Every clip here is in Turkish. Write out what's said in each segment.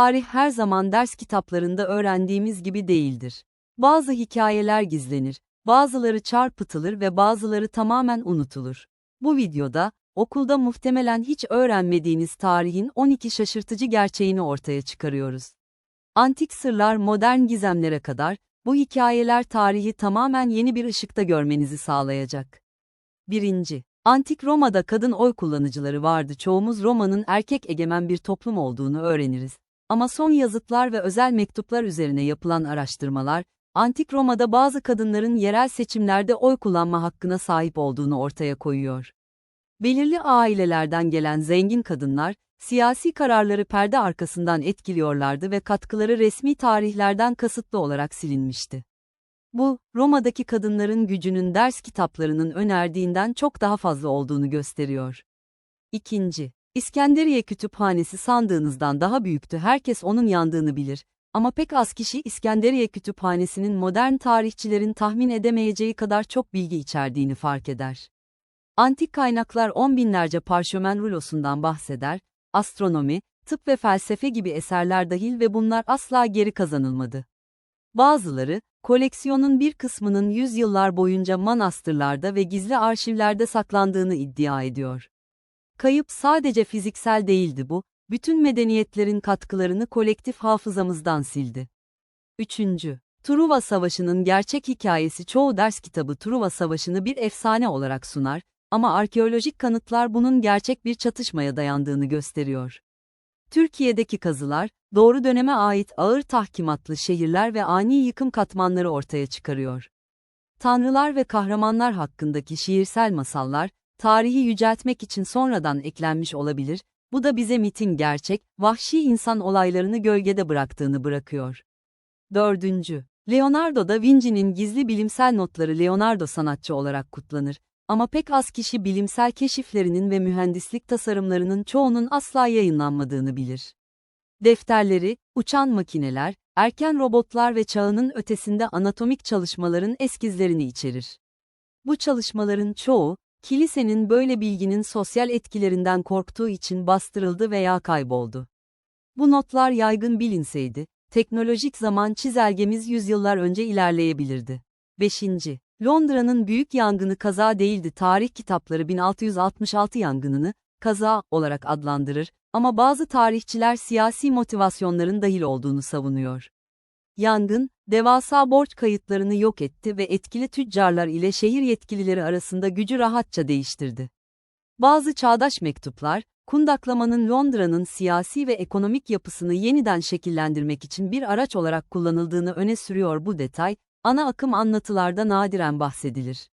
Tarih her zaman ders kitaplarında öğrendiğimiz gibi değildir. Bazı hikayeler gizlenir, bazıları çarpıtılır ve bazıları tamamen unutulur. Bu videoda, okulda muhtemelen hiç öğrenmediğiniz tarihin 12 şaşırtıcı gerçeğini ortaya çıkarıyoruz. Antik sırlar modern gizemlere kadar, bu hikayeler tarihi tamamen yeni bir ışıkta görmenizi sağlayacak. 1. Antik Roma'da kadın oy kullanıcıları vardı. Çoğumuz Roma'nın erkek egemen bir toplum olduğunu öğreniriz. Ama son yazıtlar ve özel mektuplar üzerine yapılan araştırmalar, Antik Roma'da bazı kadınların yerel seçimlerde oy kullanma hakkına sahip olduğunu ortaya koyuyor. Belirli ailelerden gelen zengin kadınlar, siyasi kararları perde arkasından etkiliyorlardı ve katkıları resmi tarihlerden kasıtlı olarak silinmişti. Bu, Roma'daki kadınların gücünün ders kitaplarının önerdiğinden çok daha fazla olduğunu gösteriyor. İkinci, İskenderiye Kütüphanesi sandığınızdan daha büyüktü. Herkes onun yandığını bilir. Ama pek az kişi İskenderiye Kütüphanesi'nin modern tarihçilerin tahmin edemeyeceği kadar çok bilgi içerdiğini fark eder. Antik kaynaklar on binlerce parşömen rulosundan bahseder, astronomi, tıp ve felsefe gibi eserler dahil ve bunlar asla geri kazanılmadı. Bazıları, koleksiyonun bir kısmının yüzyıllar boyunca manastırlarda ve gizli arşivlerde saklandığını iddia ediyor. Kayıp sadece fiziksel değildi bu, bütün medeniyetlerin katkılarını kolektif hafızamızdan sildi. 3. Truva Savaşı'nın gerçek hikayesi çoğu ders kitabı Truva Savaşı'nı bir efsane olarak sunar, ama arkeolojik kanıtlar bunun gerçek bir çatışmaya dayandığını gösteriyor. Türkiye'deki kazılar, doğru döneme ait ağır tahkimatlı şehirler ve ani yıkım katmanları ortaya çıkarıyor. Tanrılar ve kahramanlar hakkındaki şiirsel masallar, tarihi yüceltmek için sonradan eklenmiş olabilir, bu da bize mitin gerçek, vahşi insan olaylarını gölgede bıraktığını bırakıyor. 4. Leonardo da Vinci'nin gizli bilimsel notları Leonardo sanatçı olarak kutlanır. Ama pek az kişi bilimsel keşiflerinin ve mühendislik tasarımlarının çoğunun asla yayınlanmadığını bilir. Defterleri, uçan makineler, erken robotlar ve çağının ötesinde anatomik çalışmaların eskizlerini içerir. Bu çalışmaların çoğu, kilisenin böyle bilginin sosyal etkilerinden korktuğu için bastırıldı veya kayboldu. Bu notlar yaygın bilinseydi, teknolojik zaman çizelgemiz yüzyıllar önce ilerleyebilirdi. 5. Londra'nın büyük yangını kaza değildi. Tarih kitapları 1666 yangınını kaza olarak adlandırır ama bazı tarihçiler siyasi motivasyonların dahil olduğunu savunuyor. Yangın, devasa borç kayıtlarını yok etti ve etkili tüccarlar ile şehir yetkilileri arasında gücü rahatça değiştirdi. Bazı çağdaş mektuplar, kundaklamanın Londra'nın siyasi ve ekonomik yapısını yeniden şekillendirmek için bir araç olarak kullanıldığını öne sürüyor bu detay, ana akım anlatılarda nadiren bahsedilir.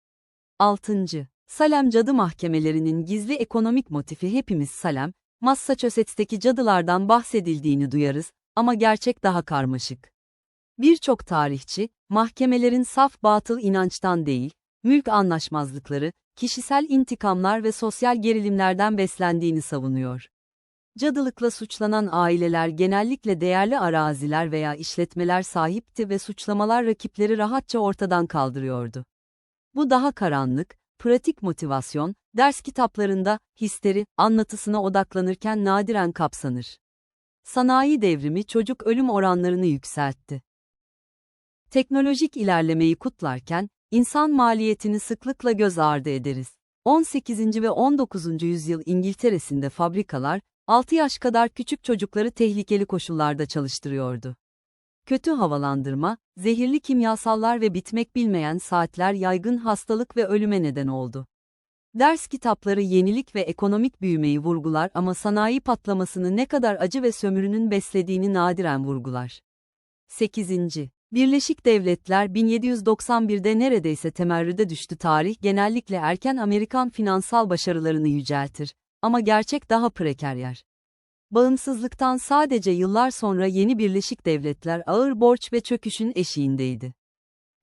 6. Salem cadı mahkemelerinin gizli ekonomik motifi hepimiz Salem, Massachusetts'teki cadılardan bahsedildiğini duyarız ama gerçek daha karmaşık. Birçok tarihçi, mahkemelerin saf batıl inançtan değil, mülk anlaşmazlıkları, kişisel intikamlar ve sosyal gerilimlerden beslendiğini savunuyor. Cadılıkla suçlanan aileler genellikle değerli araziler veya işletmeler sahipti ve suçlamalar rakipleri rahatça ortadan kaldırıyordu. Bu daha karanlık, pratik motivasyon, ders kitaplarında histeri anlatısına odaklanırken nadiren kapsanır. Sanayi devrimi çocuk ölüm oranlarını yükseltti. Teknolojik ilerlemeyi kutlarken, insan maliyetini sıklıkla göz ardı ederiz. 18. ve 19. yüzyıl İngiltere'sinde fabrikalar, 6 yaş kadar küçük çocukları tehlikeli koşullarda çalıştırıyordu. Kötü havalandırma, zehirli kimyasallar ve bitmek bilmeyen saatler yaygın hastalık ve ölüme neden oldu. Ders kitapları yenilik ve ekonomik büyümeyi vurgular ama sanayi patlamasını ne kadar acı ve sömürünün beslediğini nadiren vurgular. 8. Birleşik Devletler 1791'de neredeyse temerrüde düştü tarih genellikle erken Amerikan finansal başarılarını yüceltir ama gerçek daha preker yer. Bağımsızlıktan sadece yıllar sonra yeni Birleşik Devletler ağır borç ve çöküşün eşiğindeydi.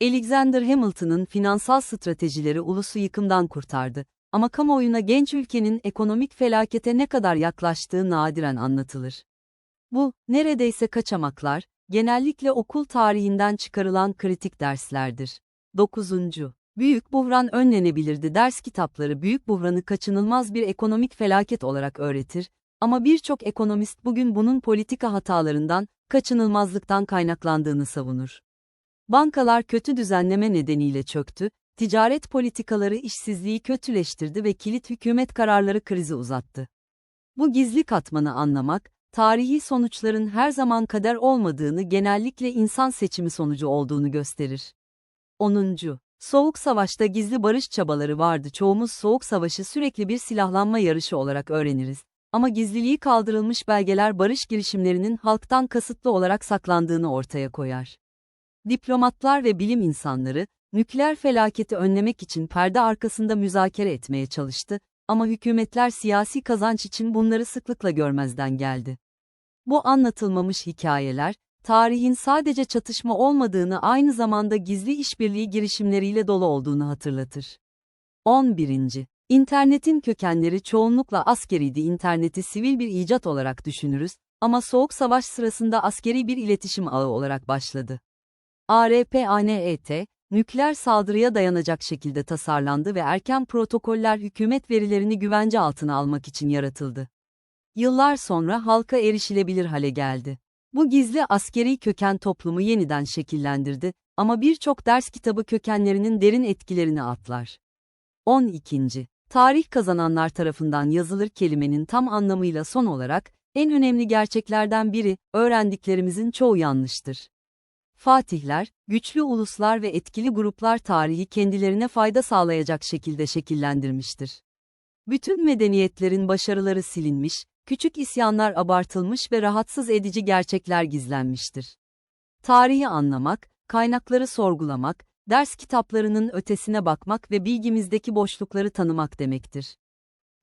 Alexander Hamilton'ın finansal stratejileri ulusu yıkımdan kurtardı ama kamuoyuna genç ülkenin ekonomik felakete ne kadar yaklaştığı nadiren anlatılır. Bu, neredeyse kaçamaklar, genellikle okul tarihinden çıkarılan kritik derslerdir. 9. Büyük buhran önlenebilirdi ders kitapları büyük buhranı kaçınılmaz bir ekonomik felaket olarak öğretir, Ama birçok ekonomist bugün bunun politika hatalarından, kaçınılmazlıktan kaynaklandığını savunur. Bankalar kötü düzenleme nedeniyle çöktü, ticaret politikaları işsizliği kötüleştirdi ve kilit hükümet kararları krizi uzattı. Bu gizli katmanı anlamak, tarihi sonuçların her zaman kader olmadığını genellikle insan seçimi sonucu olduğunu gösterir. 10. Soğuk Savaş'ta gizli barış çabaları vardı. Çoğumuz Soğuk Savaşı sürekli bir silahlanma yarışı olarak öğreniriz. Ama gizliliği kaldırılmış belgeler barış girişimlerinin halktan kasıtlı olarak saklandığını ortaya koyar. Diplomatlar ve bilim insanları, nükleer felaketi önlemek için perde arkasında müzakere etmeye çalıştı, ama hükümetler siyasi kazanç için bunları sıklıkla görmezden geldi. Bu anlatılmamış hikayeler, tarihin sadece çatışma olmadığını aynı zamanda gizli işbirliği girişimleriyle dolu olduğunu hatırlatır. 11. İnternetin kökenleri çoğunlukla askeriydi. İnterneti sivil bir icat olarak düşünürüz ama Soğuk Savaş sırasında askeri bir iletişim ağı olarak başladı. ARPANET, nükleer saldırıya dayanacak şekilde tasarlandı ve erken protokoller hükümet verilerini güvence altına almak için yaratıldı. Yıllar sonra halka erişilebilir hale geldi. Bu gizli askeri köken toplumu yeniden şekillendirdi ama birçok ders kitabı kökenlerinin derin etkilerini atlar. 12. Tarih kazananlar tarafından yazılır kelimenin tam anlamıyla son olarak, en önemli gerçeklerden biri, öğrendiklerimizin çoğu yanlıştır. Fatihler, güçlü uluslar ve etkili gruplar tarihi kendilerine fayda sağlayacak şekilde şekillendirmiştir. Bütün medeniyetlerin başarıları silinmiş, küçük isyanlar abartılmış ve rahatsız edici gerçekler gizlenmiştir. Tarihi anlamak, kaynakları sorgulamak, ders kitaplarının ötesine bakmak ve bilgimizdeki boşlukları tanımak demektir.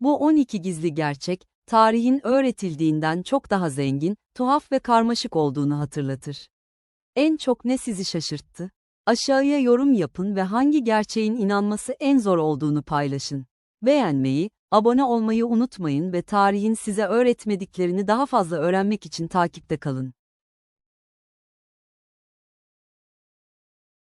Bu 12 gizli gerçek, tarihin öğretildiğinden çok daha zengin, tuhaf ve karmaşık olduğunu hatırlatır. En çok ne sizi şaşırttı? Aşağıya yorum yapın ve hangi gerçeğin inanması en zor olduğunu paylaşın. Beğenmeyi, abone olmayı unutmayın ve tarihin size öğretmediklerini daha fazla öğrenmek için takipte kalın.